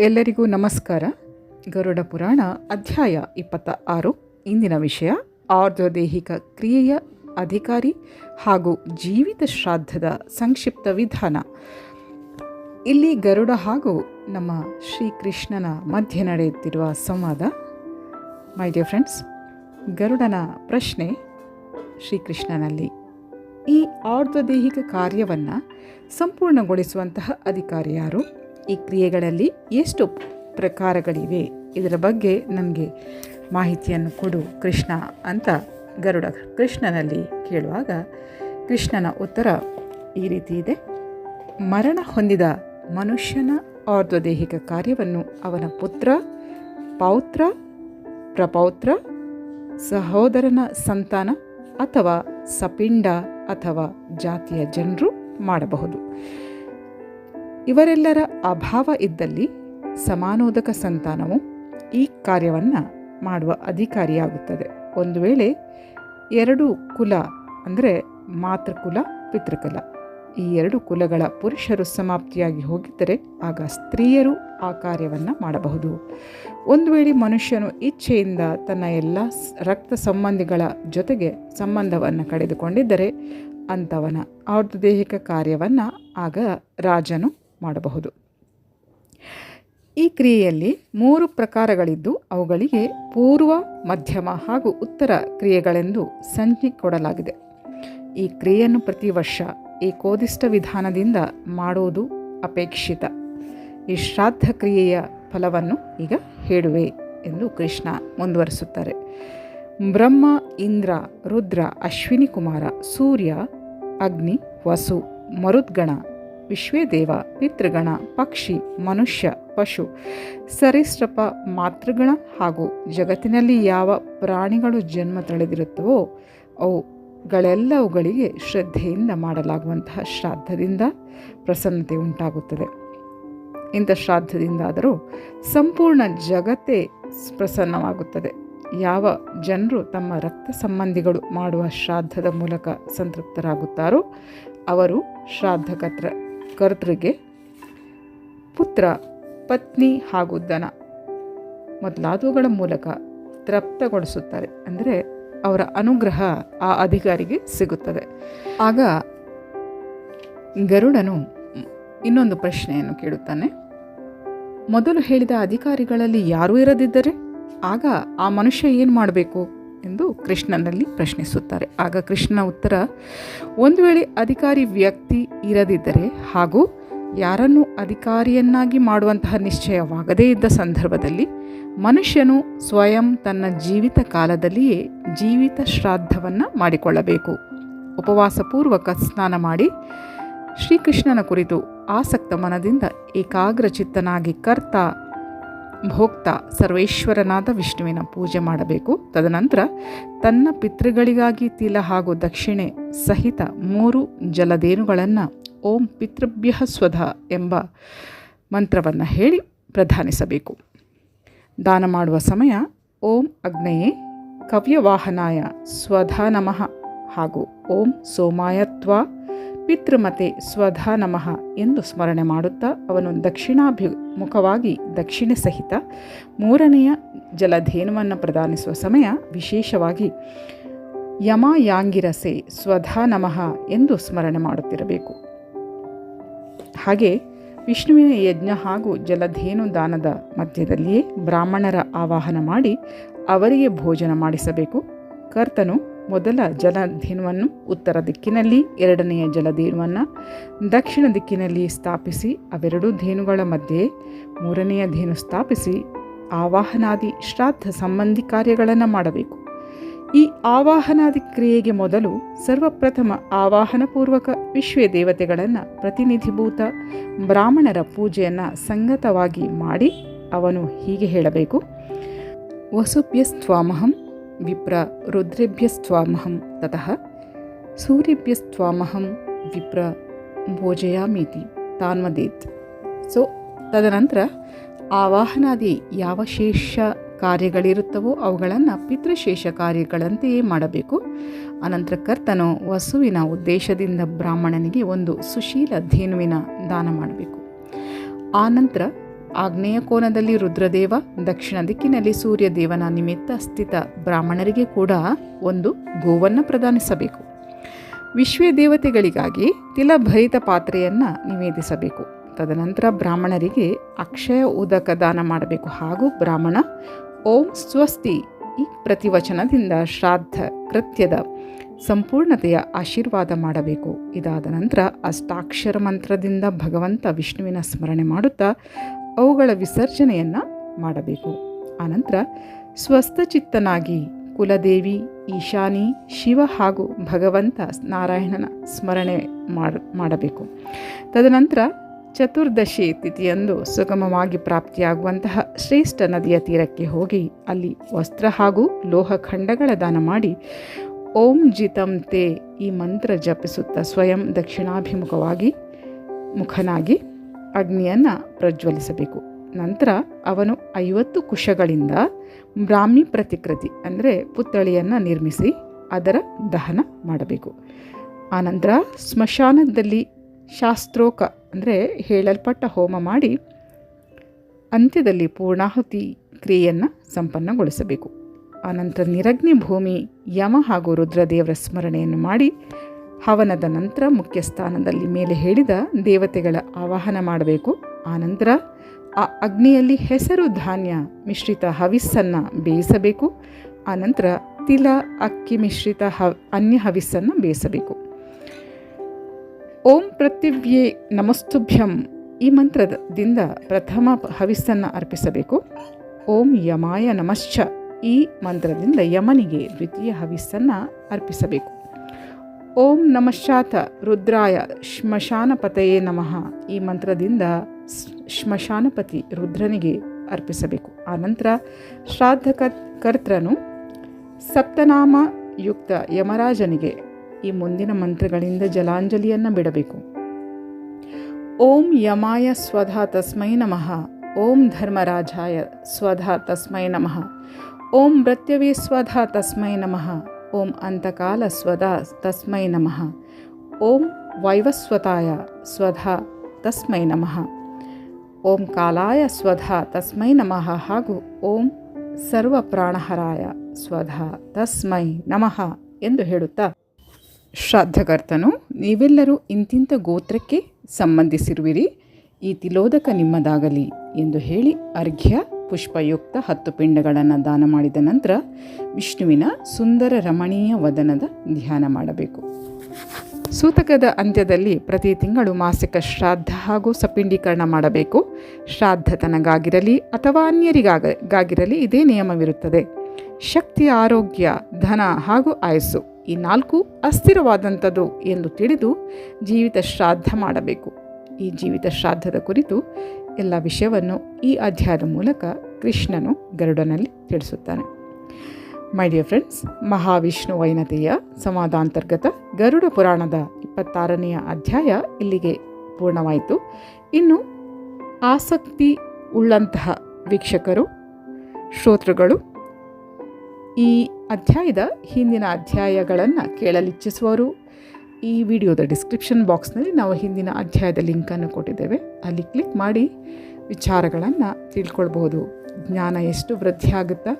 ಎಲ್ಲರಿಗೂ ನಮಸ್ಕಾರ. ಗರುಡ ಪುರಾಣ ಅಧ್ಯಾಯ ಇಪ್ಪತ್ತ ಆರು ಇಂದಿನ ವಿಷಯ, ಆರ್ಧದೈಹಿಕ ಕ್ರಿಯೆಯ ಅಧಿಕಾರಿ ಹಾಗೂ ಜೀವಿತ ಶ್ರಾದ್ದದ ಸಂಕ್ಷಿಪ್ತ ವಿಧಾನ. ಇಲ್ಲಿ ಗರುಡ ಹಾಗೂ ನಮ್ಮ ಶ್ರೀಕೃಷ್ಣನ ಮಧ್ಯೆ ನಡೆಯುತ್ತಿರುವ ಸಂವಾದ. ಮೈ ಡಿಯರ್ ಫ್ರೆಂಡ್ಸ್ ಗರುಡನ ಪ್ರಶ್ನೆ, ಶ್ರೀಕೃಷ್ಣನಲ್ಲಿ. ಈ ಆರ್ಧದೈಹಿಕ ಕಾರ್ಯವನ್ನು ಸಂಪೂರ್ಣಗೊಳಿಸುವಂತಹ ಅಧಿಕಾರಿ ಯಾರು? ಈ ಕ್ರಿಯೆಗಳಲ್ಲಿ ಎಷ್ಟು ಪ್ರಕಾರಗಳಿವೆ? ಇದರ ಬಗ್ಗೆ ನಮಗೆ ಮಾಹಿತಿಯನ್ನು ಕೊಡು ಕೃಷ್ಣ ಅಂತ ಗರುಡ ಕೃಷ್ಣನಲ್ಲಿ ಕೇಳುವಾಗ ಕೃಷ್ಣನ ಉತ್ತರ ಈ ರೀತಿ ಇದೆ. ಮರಣ ಹೊಂದಿದ ಮನುಷ್ಯನ ಆರ್ಧದೈಹಿಕ ಕಾರ್ಯವನ್ನು ಅವನ ಪುತ್ರ, ಪೌತ್ರ, ಪ್ರಪೌತ್ರ, ಸಹೋದರನ ಸಂತಾನ ಅಥವಾ ಸಪಿಂಡ ಅಥವಾ ಜಾತಿಯ ಜನರು ಮಾಡಬಹುದು. ಇವರೆಲ್ಲರ ಅಭಾವ ಇದ್ದಲ್ಲಿ ಸಮಾನೋದಕ ಸಂತಾನವು ಈ ಕಾರ್ಯವನ್ನು ಮಾಡುವ ಅಧಿಕಾರಿಯಾಗುತ್ತದೆ. ಒಂದು ವೇಳೆ ಎರಡು ಕುಲ ಅಂದರೆ ಮಾತೃಕುಲ, ಪಿತೃಕುಲ. ಈ ಎರಡು ಕುಲಗಳ ಪುರುಷರು ಸಮಾಪ್ತಿಯಾಗಿ ಹೋಗಿದ್ದರೆ ಆಗ ಸ್ತ್ರೀಯರು ಆ ಕಾರ್ಯವನ್ನು ಮಾಡಬಹುದು. ಒಂದು ವೇಳೆ ಮನುಷ್ಯನು ಇಚ್ಛೆಯಿಂದ ತನ್ನ ಎಲ್ಲ ರಕ್ತ ಸಂಬಂಧಿಗಳ ಜೊತೆಗೆ ಸಂಬಂಧವನ್ನು ಕಳೆದುಕೊಂಡಿದ್ದರೆ ಅಂಥವನ ಆರ್ಧದೈಹಿಕ ಕಾರ್ಯವನ್ನು ಆಗ ರಾಜನು ಮಾಡಬಹುದು. ಈ ಕ್ರಿಯೆಯಲ್ಲಿ ಮೂರು ಪ್ರಕಾರಗಳಿದ್ದು ಅವುಗಳಿಗೆ ಪೂರ್ವ, ಮಧ್ಯಮ ಹಾಗೂ ಉತ್ತರ ಕ್ರಿಯೆಗಳೆಂದು ಸಂಜ್ಞೆ ಕೊಡಲಾಗಿದೆ. ಈ ಕ್ರಿಯೆಯನ್ನು ಪ್ರತಿ ವರ್ಷ ಏಕೋದಿಷ್ಟ ವಿಧಾನದಿಂದ ಮಾಡುವುದು ಅಪೇಕ್ಷಿತ. ಈ ಶ್ರಾದ್ದ ಕ್ರಿಯೆಯ ಫಲವನ್ನು ಈಗ ಹೇಳುವೆ ಎಂದು ಕೃಷ್ಣ ಮುಂದುವರಿಸುತ್ತಾರೆ. ಬ್ರಹ್ಮ, ಇಂದ್ರ, ರುದ್ರ, ಅಶ್ವಿನಿ ಕುಮಾರ, ಸೂರ್ಯ, ಅಗ್ನಿ, ವಸು, ಮರುದ್ಗಣ ವಿಶ್ವೇದೇವ, ಪಿತೃಗಣ, ಪಕ್ಷಿ, ಮನುಷ್ಯ, ಪಶು, ಸರೀಸೃಪ, ಮಾತೃಗಣ ಹಾಗೂ ಜಗತ್ತಿನಲ್ಲಿ ಯಾವ ಪ್ರಾಣಿಗಳು ಜನ್ಮ ತಳೆದಿರುತ್ತವೋ ಅವುಗಳೆಲ್ಲವುಗಳಿಗೆ ಶ್ರದ್ಧೆಯಿಂದ ಮಾಡಲಾಗುವಂತಹ ಶ್ರಾದ್ದದಿಂದ ಪ್ರಸನ್ನತೆ ಉಂಟಾಗುತ್ತದೆ. ಇಂಥ ಶ್ರಾದ್ದದಿಂದಾದರೂ ಸಂಪೂರ್ಣ ಜಗತ್ತೇ ಪ್ರಸನ್ನವಾಗುತ್ತದೆ. ಯಾವ ಜನರು ತಮ್ಮ ರಕ್ತ ಸಂಬಂಧಿಗಳು ಮಾಡುವ ಶ್ರಾದ್ದದ ಮೂಲಕ ಸಂತೃಪ್ತರಾಗುತ್ತಾರೋ ಅವರು ಶ್ರಾದ್ದಕತ್ರ ಕರ್ತೃಗೆ ಪುತ್ರ, ಪತ್ನಿ ಹಾಗೂ ದನ ಮೊದಲಾದವುಗಳ ಮೂಲಕ ತೃಪ್ತಗೊಳಿಸುತ್ತಾರೆ. ಅಂದರೆ ಅವರ ಅನುಗ್ರಹ ಆ ಅಧಿಕಾರಿಗೆ ಸಿಗುತ್ತದೆ. ಆಗ ಗರುಡನು ಇನ್ನೊಂದು ಪ್ರಶ್ನೆಯನ್ನು ಕೇಳುತ್ತಾನೆ. ಮೊದಲು ಹೇಳಿದ ಅಧಿಕಾರಿಗಳಲ್ಲಿ ಯಾರೂ ಇರದಿದ್ದರೆ? ಆಗ ಆ ಮನುಷ್ಯ ಏನು ಮಾಡಬೇಕು? ಎಂದು ಕೃಷ್ಣನಲ್ಲಿ ಪ್ರಶ್ನಿಸುತ್ತಾರೆ. ಆಗ ಕೃಷ್ಣನ ಉತ್ತರ, ಒಂದು ವೇಳೆ ಅಧಿಕಾರಿ ವ್ಯಕ್ತಿ ಇರದಿದ್ದರೆ ಹಾಗೂ ಯಾರನ್ನು ಅಧಿಕಾರಿಯನ್ನಾಗಿ ಮಾಡುವಂತಹ ನಿಶ್ಚಯವಾಗದೇ ಇದ್ದ ಸಂದರ್ಭದಲ್ಲಿ ಮನುಷ್ಯನು ಸ್ವಯಂ ತನ್ನ ಜೀವಿತ ಕಾಲದಲ್ಲಿಯೇ ಜೀವಿತ ಶ್ರಾದ್ದವನ್ನು ಮಾಡಿಕೊಳ್ಳಬೇಕು. ಉಪವಾಸಪೂರ್ವಕ ಸ್ನಾನ ಮಾಡಿ ಶ್ರೀಕೃಷ್ಣನ ಕುರಿತು ಆಸಕ್ತ ಮನದಿಂದ ಏಕಾಗ್ರಚಿತ್ತನಾಗಿ ಕರ್ತ ಭೋಕ್ತ ಸರ್ವೇಶ್ವರನಾದ ವಿಷ್ಣುವಿನ ಪೂಜೆ ಮಾಡಬೇಕು. ತದನಂತರ ತನ್ನ ಪಿತೃಗಳಿಗಾಗಿ ತಿಲ ಹಾಗೂ ದಕ್ಷಿಣೆ ಸಹಿತ ಮೂರು ಜಲದೇನುಗಳನ್ನು ಓಂ ಪಿತೃಭ್ಯ ಸ್ವಧ ಎಂಬ ಮಂತ್ರವನ್ನು ಹೇಳಿ ಪ್ರಧಾನಿಸಬೇಕು. ದಾನ ಮಾಡುವ ಸಮಯ ಓಂ ಅಗ್ನೆಯೇ ಕವ್ಯವಾಹನಾಯ ಸ್ವಧ ನಮಃ ಹಾಗೂ ಓಂ ಸೋಮಾಯತ್ವ ಪಿತೃಮತೆ ಸ್ವಧಾ ನಮಃ ಎಂದು ಸ್ಮರಣೆ ಮಾಡುತ್ತಾ ಅವನು ದಕ್ಷಿಣಾಭಿಮುಖವಾಗಿ ದಕ್ಷಿಣೆ ಸಹಿತ ಮೂರನೆಯ ಜಲಧೇನುವನ್ನು ಪ್ರದಾನಿಸುವ ಸಮಯ ವಿಶೇಷವಾಗಿ ಯಮ ಯಾಂಗಿರಸೆ ಸ್ವಧಾ ನಮಃ ಎಂದು ಸ್ಮರಣೆ ಮಾಡುತ್ತಿರಬೇಕು. ಹಾಗೆ ವಿಷ್ಣುವಿನ ಯಜ್ಞ ಹಾಗೂ ಜಲಧೇನು ದಾನದ ಮಧ್ಯದಲ್ಲಿಯೇ ಬ್ರಾಹ್ಮಣರ ಆವಾಹನ ಮಾಡಿ ಅವರಿಗೆ ಭೋಜನ ಮಾಡಿಸಬೇಕು. ಕರ್ತನು ಮೊದಲ ಜಲಧೀನವನ್ನು ಉತ್ತರ ದಿಕ್ಕಿನಲ್ಲಿ, ಎರಡನೆಯ ಜಲಧೀನವನ್ನು ದಕ್ಷಿಣ ದಿಕ್ಕಿನಲ್ಲಿ ಸ್ಥಾಪಿಸಿ, ಅವೆರಡೂ ಧೇನುಗಳ ಮಧ್ಯೆ, ಮೂರನೆಯ ಧೇನು ಸ್ಥಾಪಿಸಿ, ಆವಾಹನಾದಿ ಶ್ರಾದ್ದ ಸಂಬಂಧಿ ಕಾರ್ಯಗಳನ್ನು ಮಾಡಬೇಕು. ಈ ಆವಾಹನಾದಿ ಕ್ರಿಯೆಗೆ ಮೊದಲು ಸರ್ವಪ್ರಥಮ ಆವಾಹನಪೂರ್ವಕ ವಿಶ್ವ ದೇವತೆಗಳನ್ನು ಪ್ರತಿನಿಧಿಭೂತ ಬ್ರಾಹ್ಮಣರ ಪೂಜೆಯನ್ನು ಸಂಗತವಾಗಿ ಮಾಡಿ ಅವನು ಹೀಗೆ ಹೇಳಬೇಕು. ವಸುಭ್ಯಸ್ತ್ವಾಮಹಂ ವಿಪ್ರ ರುದ್ರೇಭ್ಯಸ್ತ್ವಾಮಹಂ ತತಃ ಸೂರ್ಯಭ್ಯಸ್ತ್ವಾಮಹಂ ವಿಪ್ರ ಭೋಜಯಾಮೀತಿ ತಾನ್ವದೇತ್ ಸೊ ತದನಂತರ ಆವಾಹನಾದಿ ಯಾವ ಶೇಷ ಕಾರ್ಯಗಳಿರುತ್ತವೋ ಅವುಗಳನ್ನು ಪಿತೃಶೇಷ ಕಾರ್ಯಗಳಂತೆಯೇ ಮಾಡಬೇಕು. ಅನಂತರ ಕರ್ತನು ವಸುವಿನ ಉದ್ದೇಶದಿಂದ ಬ್ರಾಹ್ಮಣನಿಗೆ ಒಂದು ಸುಶೀಲ ಧೇನುವಿನ ದಾನ ಮಾಡಬೇಕು. ಆನಂತರ ಆಗ್ನೇಯ ಕೋನದಲ್ಲಿ ರುದ್ರದೇವ, ದಕ್ಷಿಣ ದಿಕ್ಕಿನಲ್ಲಿ ಸೂರ್ಯದೇವನ ನಿಮಿತ್ತ ಸ್ಥಿತ ಬ್ರಾಹ್ಮಣರಿಗೆ ಕೂಡ ಒಂದು ಗೋವನ್ನು ಪ್ರದಾನಿಸಬೇಕು. ವಿಶ್ವೇ ದೇವತೆಗಳಿಗಾಗಿ ತಿಲಭರಿತ ಪಾತ್ರೆಯನ್ನು ನಿವೇದಿಸಬೇಕು. ತದನಂತರ ಬ್ರಾಹ್ಮಣರಿಗೆ ಅಕ್ಷಯ ಉದಕ ದಾನ ಮಾಡಬೇಕು. ಹಾಗೂ ಬ್ರಾಹ್ಮಣ, ಓಂ ಸ್ವಸ್ತಿ ಈ ಪ್ರತಿವಚನದಿಂದ ಶ್ರಾದ್ದ ಕೃತ್ಯದ ಸಂಪೂರ್ಣತೆಯ ಆಶೀರ್ವಾದ ಮಾಡಬೇಕು. ಇದಾದ ನಂತರ ಅಷ್ಟಾಕ್ಷರ ಮಂತ್ರದಿಂದ ಭಗವಂತ ವಿಷ್ಣುವಿನ ಸ್ಮರಣೆ ಮಾಡುತ್ತಾ ಅವುಗಳ ವಿಸರ್ಜನೆಯನ್ನು ಮಾಡಬೇಕು. ಆನಂತರ ಸ್ವಸ್ಥಚಿತ್ತನಾಗಿ ಕುಲದೇವಿ, ಈಶಾನಿ, ಶಿವ ಹಾಗೂ ಭಗವಂತ ನಾರಾಯಣನ ಸ್ಮರಣೆ ಮಾಡ, ಮಾಡಬೇಕು. ತದನಂತರ ಚತುರ್ದಶಿ ತಿಥಿಯಂದು ಸುಗಮವಾಗಿ ಪ್ರಾಪ್ತಿಯಾಗುವಂತಹ ಶ್ರೇಷ್ಠ ನದಿಯ ತೀರಕ್ಕೆ ಹೋಗಿ ಅಲ್ಲಿ ವಸ್ತ್ರ ಹಾಗೂ ಲೋಹಖಂಡಗಳ ದಾನ ಮಾಡಿ ಓಂ ಜಿತಂ ತೇ ಈ ಮಂತ್ರ ಜಪಿಸುತ್ತಾ ಸ್ವಯಂ ದಕ್ಷಿಣಾಭಿಮುಖವಾಗಿ ಮುಖನಾಗಿ ಅಗ್ನಿಯನ್ನು ಪ್ರಜ್ವಲಿಸಬೇಕು. ನಂತರ ಅವನು ಐವತ್ತು ಕುಶಗಳಿಂದ ಬ್ರಾಹ್ಮಿ ಪ್ರತಿಕೃತಿ ಅಂದರೆ ಪುತ್ಥಳಿಯನ್ನು ನಿರ್ಮಿಸಿ ಅದರ ದಹನ ಮಾಡಬೇಕು. ಆನಂತರ ಸ್ಮಶಾನದಲ್ಲಿ ಶಾಸ್ತ್ರೋಕ ಅಂದರೆ ಹೇಳಲ್ಪಟ್ಟ ಹೋಮ ಮಾಡಿ ಅಂತ್ಯದಲ್ಲಿ ಪೂರ್ಣಾಹುತಿ ಕ್ರಿಯೆಯನ್ನು ಸಂಪನ್ನಗೊಳಿಸಬೇಕು. ಆನಂತರ ನಿರಗ್ನಿ ಭೂಮಿ ಯಮ ಹಾಗೂ ರುದ್ರದೇವರ ಸ್ಮರಣೆಯನ್ನು ಮಾಡಿ ಹವನದ ನಂತರ ಮುಖ್ಯ ಸ್ಥಾನದಲ್ಲಿ ಮೇಲೆ ಹೇಳಿದ ದೇವತೆಗಳ ಆವಾಹನ ಮಾಡಬೇಕು. ಆನಂತರ ಆ ಅಗ್ನಿಯಲ್ಲಿ ಹೆಸರು ಧಾನ್ಯ ಮಿಶ್ರಿತ ಹವಿಸ್ಸನ್ನು ಬೇಯಿಸಬೇಕು. ಆನಂತರ ತಿಲ, ಅಕ್ಕಿ ಮಿಶ್ರಿತ ಹವ್ ಅನ್ಯ ಹವಿಸ್ಸನ್ನು ಬೇಯಿಸಬೇಕು. ಓಂ ಪ್ರತಿವ್ಯೆ ನಮಸ್ತುಭ್ಯಂ ಈ ಮಂತ್ರದಿಂದ ಪ್ರಥಮ ಹವಿಸ್ಸನ್ನು ಅರ್ಪಿಸಬೇಕು. ಓಂ ಯಮಾಯ ನಮಶ್ಚ ಈ ಮಂತ್ರದಿಂದ ಯಮನಿಗೆ ದ್ವಿತೀಯ ಹವಿಸ್ಸನ್ನು ಅರ್ಪಿಸಬೇಕು. ಓಂ ನಮಶ್ಚಾತ ರುದ್ರಾಯ ಶ್ಮಶಾನಪತಯೇ ನಮಃ ಈ ಮಂತ್ರದಿಂದ ಶ್ಮಶಾನಪತಿ ರುದ್ರನಿಗೆ ಅರ್ಪಿಸಬೇಕು. ಆನಂತರ ಶ್ರಾದ್ದ ಕರ್ತನು ಸಪ್ತನಾಮ ಯುಕ್ತ ಯಮರಾಜನಿಗೆ ಈ ಮುಂದಿನ ಮಂತ್ರಗಳಿಂದ ಜಲಾಂಜಲಿಯನ್ನು ಬಿಡಬೇಕು. ಓಂ ಯಮಾಯ ಸ್ವಧಾ ತಸ್ಮೈ ನಮಃ. ಓಂ ಧರ್ಮರಾಜಾಯ ಸ್ವಧಾ ತಸ್ಮೈ ನಮಃ. ಓಂ ಮೃತ್ಯವೇ ಸ್ವಧಾ ತಸ್ಮೈ ನಮಃ. ಓಂ ಅಂತಕಾಲ ಸ್ವಧಾ ತಸ್ಮೈ ನಮಃ. ಓಂ ವೈವಸ್ವತಾಯ ಸ್ವಧಾ ತಸ್ಮೈ ನಮಃ. ಓಂ ಕಾಲಾಯ ಸ್ವಧಾ ತಸ್ಮೈ ನಮಃ ಹಾಗೂ ಓಂ ಸರ್ವ ಪ್ರಾಣಹರಾಯ ಸ್ವಧಾ ತಸ್ಮೈ ನಮಃ ಎಂದು ಹೇಳುತ್ತಾ ಶ್ರಾದ್ದಕರ್ತನು, ನೀವೆಲ್ಲರೂ ಇಂತಿಂಥ ಗೋತ್ರಕ್ಕೆ ಸಂಬಂಧಿಸಿರುವಿರಿ. ಈ ತಿಲೋದಕ ನಿಮ್ಮದಾಗಲಿ ಎಂದು ಹೇಳಿ ಅರ್ಘ್ಯ ಪುಷ್ಪಯುಕ್ತ ಹತ್ತು ಪಿಂಡಗಳನ್ನು ದಾನ ಮಾಡಿದ ನಂತರ ವಿಷ್ಣುವಿನ ಸುಂದರ ರಮಣೀಯ ವದನದ ಧ್ಯಾನ ಮಾಡಬೇಕು. ಸೂತಕದ ಅಂತ್ಯದಲ್ಲಿ ಪ್ರತಿ ತಿಂಗಳು ಮಾಸಿಕ ಶ್ರಾದ್ದ ಹಾಗೂ ಸಪಿಂಡೀಕರಣ ಮಾಡಬೇಕು. ಶ್ರಾದ್ದ ತನಗಾಗಿರಲಿ ಅಥವಾ ಅನ್ಯರಿಗಾಗಿರಲಿ ಇದೇ ನಿಯಮವಿರುತ್ತದೆ. ಶಕ್ತಿ, ಆರೋಗ್ಯ, ಧನ ಹಾಗೂ ಆಯಸ್ಸು ಈ ನಾಲ್ಕು ಅಸ್ಥಿರವಾದಂಥದ್ದು ಎಂದು ತಿಳಿದು ಜೀವಿತ ಶ್ರಾದ್ದ ಮಾಡಬೇಕು. ಈ ಜೀವಿತ ಶ್ರಾದ್ದದ ಕುರಿತು ಎಲ್ಲ ವಿಷಯವನ್ನು ಈ ಅಧ್ಯಾಯದ ಮೂಲಕ ಕೃಷ್ಣನು ಗರುಡನಲ್ಲಿ ತಿಳಿಸುತ್ತಾನೆ. ಮೈ ಡಿಯರ್ ಫ್ರೆಂಡ್ಸ್ ಮಹಾವಿಷ್ಣು ವೈನತೆಯ ಸಮಾಧಾಂತರ್ಗತ ಗರುಡ ಪುರಾಣದ ಇಪ್ಪತ್ತಾರನೆಯ ಅಧ್ಯಾಯ ಇಲ್ಲಿಗೆ ಪೂರ್ಣವಾಯಿತು. ಇನ್ನು ಆಸಕ್ತಿ ಉಳ್ಳಂತಹ ವೀಕ್ಷಕರು, ಶ್ರೋತೃಗಳು, ಈ ಅಧ್ಯಾಯದ ಹಿಂದಿನ ಅಧ್ಯಾಯಗಳನ್ನು ಕೇಳಲಿಚ್ಛಿಸುವವರು ಈ ವಿಡಿಯೋದ ಡಿಸ್ಕ್ರಿಪ್ಷನ್ ಬಾಕ್ಸ್ನಲ್ಲಿ ನಾವು ಹಿಂದಿನ ಅಧ್ಯಾಯದ ಲಿಂಕನ್ನು ಕೊಟ್ಟಿದ್ದೇವೆ. ಅಲ್ಲಿ ಕ್ಲಿಕ್ ಮಾಡಿ ವಿಚಾರಗಳನ್ನು ತಿಳ್ಕೊಳ್ಬಹುದು. ಜ್ಞಾನ ಎಷ್ಟು ವೃದ್ಧಿ ಆಗುತ್ತಾ?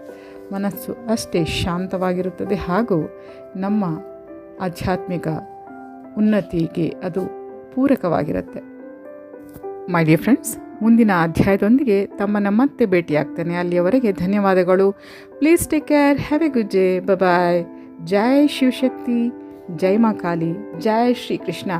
ಮನಸ್ಸು ಅಷ್ಟೇ ಶಾಂತವಾಗಿರುತ್ತದೆ. ಹಾಗೂ ನಮ್ಮ ಆಧ್ಯಾತ್ಮಿಕ ಉನ್ನತಿಗೆ ಅದು ಪೂರಕವಾಗಿರುತ್ತೆ. ಮೈ ಡಿಯರ್ ಫ್ರೆಂಡ್ಸ್ ಮುಂದಿನ ಅಧ್ಯಾಯದೊಂದಿಗೆ ತಮ್ಮನ್ನು ಮತ್ತೆ ಭೇಟಿಯಾಗ್ತೇನೆ. ಅಲ್ಲಿಯವರೆಗೆ ಧನ್ಯವಾದಗಳು. Please take care have a good day bye ಜೈ ಶಿವಶಕ್ತಿ. ಜೈ ಮಾ ಕಾಳಿ ಜೈ ಶ್ರೀ ಕೃಷ್ಣ